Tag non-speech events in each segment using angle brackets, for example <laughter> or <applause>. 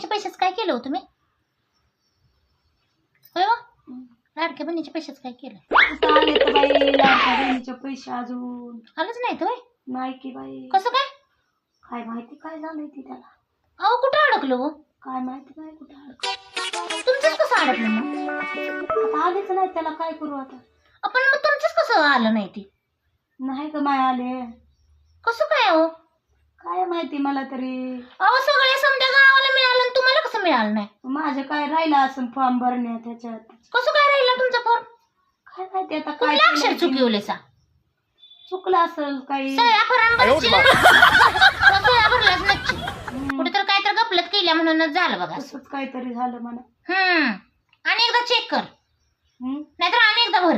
बहिणीच्या पैशाच काय केलं हो तुम्ही? होय हो? लाडक्या बहिणीच्या पैशाच काय केलं? कुठं आले तर बाई लाडक्या बहिणीचे पैसे अजून. आलंच नाही तर होय नाही की बाई. कसं काय? काय माहिती काय झालंय ती त्याला? अहो कुठं अडकलो हो? काय माहिती नाही कुठं अडकलं. तुमचंच कसं अडकलं मग? आता आलेच नाही त्याला काय करू आता? आपण मग तुमचंच कसं आलं नाही ती? नाही का माय आले. कसं काय हो? काय माहिती मला तरी. अहो सगळ्या समजा गावाला मिळालं आणि तुम्हाला कसं मिळालं नाही. माझं काय राहिलं असं फॉर्म भरण्यात त्याच्यात? कसं काय राहिलं तुमचा फॉर्म काय माहिती आता काय कुठलं अक्षर केलंय तिने. चुकवले सा चुकलं असेल काही. सया फरांबरची सया भरलाच नक्की. हम्म, कुठे तर काय तर गपलत केल्या म्हणूनच झालं बघा. तसंच काहीतरी झालं म्हणा. हम्म. आणि एकदा चेक कर. हम्म, नाहीतर आणि एकदा भर.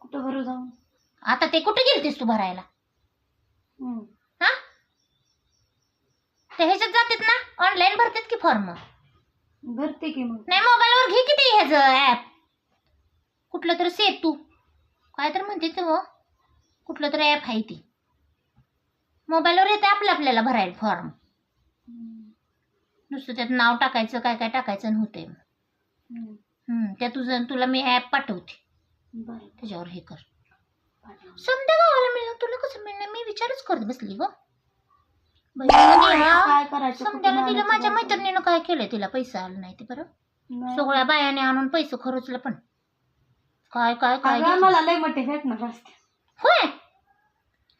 कुठं भरू जाऊन आता ते कुठे गेलतीस तू भरायला? हम्म, हा? ते ह्याच्यात जातात ऑनलाईन भरतात की फॉर्म? भरते की मग. नाही मोबाईलवर घे किती ह्याचं ॲप. कुठलं तर सेतू काय तर म्हणते ते हो. कुठलं तर ॲप आहे ती. मोबाईलवर येते आपलं आपल्याला भरायला फॉर्म. नुसतं त्यात नाव टाकायचं काय काय टाकायचं नव्हते हम्म, त्या तुझं तुला मी ॲप पाठवते. त्याच्यावर हे कर. समजा गावाला मिळलं तुला कसं मिळणार? मी विचारच करत बसली गो. काय करायचं कुठं समजायला तिला माझ्या? मैत्रिणीनं काय केलं तिला? पैसा आला नाही ते बरं. नाही. सगळ्या बायाने आणून पैसे खर्चलं पण. काय काय काय अगं, घेतलं? मला लय मोठे भेटणार असते होय?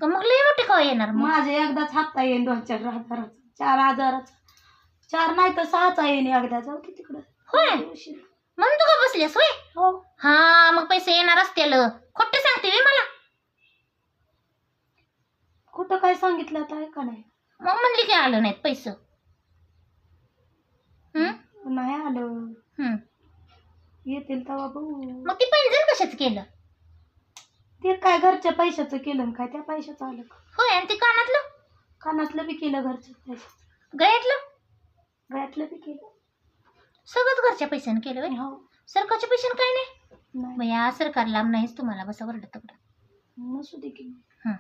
का मग लय मोठे काय येणार मग? माझे एकदाच हप्ता येईन दोन चार हजाराचा. चार हजाराचा. चार नाही तर सहाचा येईन एकदा. जाऊ की तिकडं. होय? उशीर. म्हणून तू का बसलीस होय? हो. हा मग पैसे येणार असतील. खोटं सांगते मला. कुठं काय सांगितलं आता आहे का नाही मग म्हणली की आलं नाहीत पैसे. नाही आलं. येतील तेव्हा बघू. मग ती पैंजण कशाच केलं? ते काय घरच्या पैशाचं केलं आणि काय त्या पैशाचं आलं? का? होय आणि ते कानातलं? कानातलं बी केलं घरच्या पैशाचं. गळ्यातलं? गळ्यातलं बी केलं. सगळंच घरच्या पैशाने केलं होय? हो. सरकारच्या पैशाने काय नाही? या सरकार लांब नाहीच तुम्हाला बसा वरड तकडं नसू दे की. हं.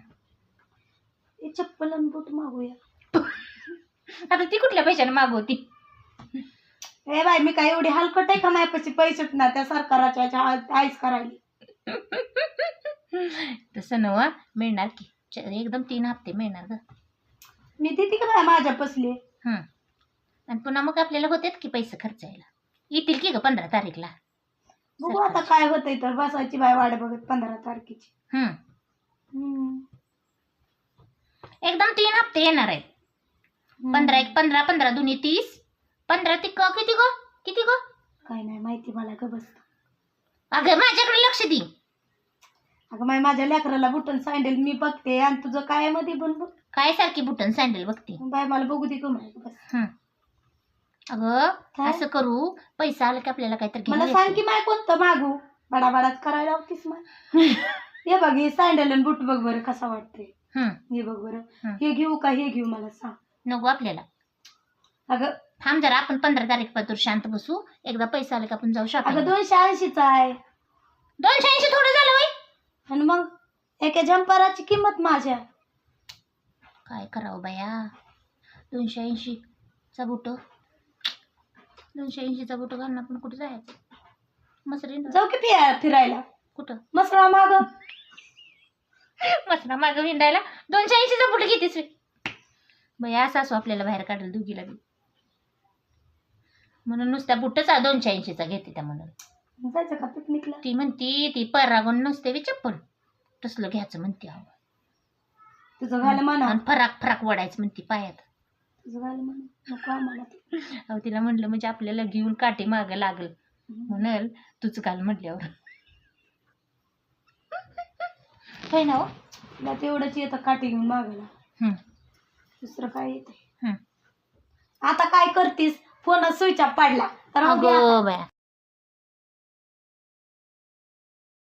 हे चप्पल आणि बूट मागूया. आता ती कुठल्या पैशाने मागवती? ए बाई मी काय एवढी हलकट आहे का माझ्यापाशी पैसे ना त्या सरकाराच्या ह्याच्या आईस करायली? तसं नव मिळणार की. च- एकदम तीन हप्ते मिळणार ग. मी देते का बाय माझ्या पसले? हं. आणि पुन्हा मग आपल्याला होतेच की पैसे खर्चायला? येतील की ग पंधरा तारीखला? बघू आता काय होतंय तर बसायची बाय वाट बघत पंधरा तारखेची. हं. हम्म. एकदम तीन हप्ते येणार आहेत. पंधरा एक पंधरा पंधरा दोन्ही तीस. पंधरा ती क किती ग? किती ग? काय नाही माहिती मला ग बस. अगं माझ्याकडे लक्ष दे. अगं माय माझ्या लेकराला बुटन सँडल मी बघते आणि तुझं काय मध्ये पण बघ. काय सारखी बुटन सँडल बघते. बाय मला बघू दे माय बस. हं. अगं काय? असं करू पैसा आला की आपल्याला काहीतरी मला सांग की माय कोणतं मागू? बडा बडाच करायला लावतीस माय. <laughs> हे बघ हे सँडल आणि बुट बघ बरं कसा वाटतंय. हं. हे बघ बरं. हं. हे घेऊ का हे घेऊ मला सांग. नको आपल्याला. अगं. थांब जरा आपण पंधरा तारीखपासून शांत बसू. एकदा पैसा आला की आपण जाऊ अगं शॉपिंग दोनशे ऐंशीचा आहे. दोनशे ऐंशी थोडं झालं वय आणि मग एका जम्पराची किंमत माझ्या. काय करावं बाया? दोनशे ऐंशीचा बुट. दोनशे ऐंशीचा बुट घालून आपण कुठं जायचं? मसरी जाऊ की फिरायला फिरायला. कुठं? मसरा माग. <laughs> मसरा मागं विंडायला दोनशे ऐंशीचा बुट घेतेस वे बाया सासू आपल्याला बाहेर काढेल दुगीला बी. म्हणून नुसत्या बुटच दोनशे ऐंशीचा घेते त्या म्हणून. जायचं का पिकनिकला? ती म्हणती ती परागून नसते बी चप्पल. तसलं घ्यायचं म्हणते अहो तुझं घाल म्हणा. आणि फराक फराक वडायचं म्हणते पायात. तुझं घाल म्हणा. नको आम्हाला ते. अहो तिला म्हटलं म्हणजे आपल्याला घेऊन काटे मागं लागल. म्हणाल तूच काल म्हटल्यावर होय ना हो? तुला तेवढंच येतं काठी घेऊन मागायला हं, दुसरं काय येते हं. आता काय करतीस फोन स्विच ऑफ पडला तर. अगो बाया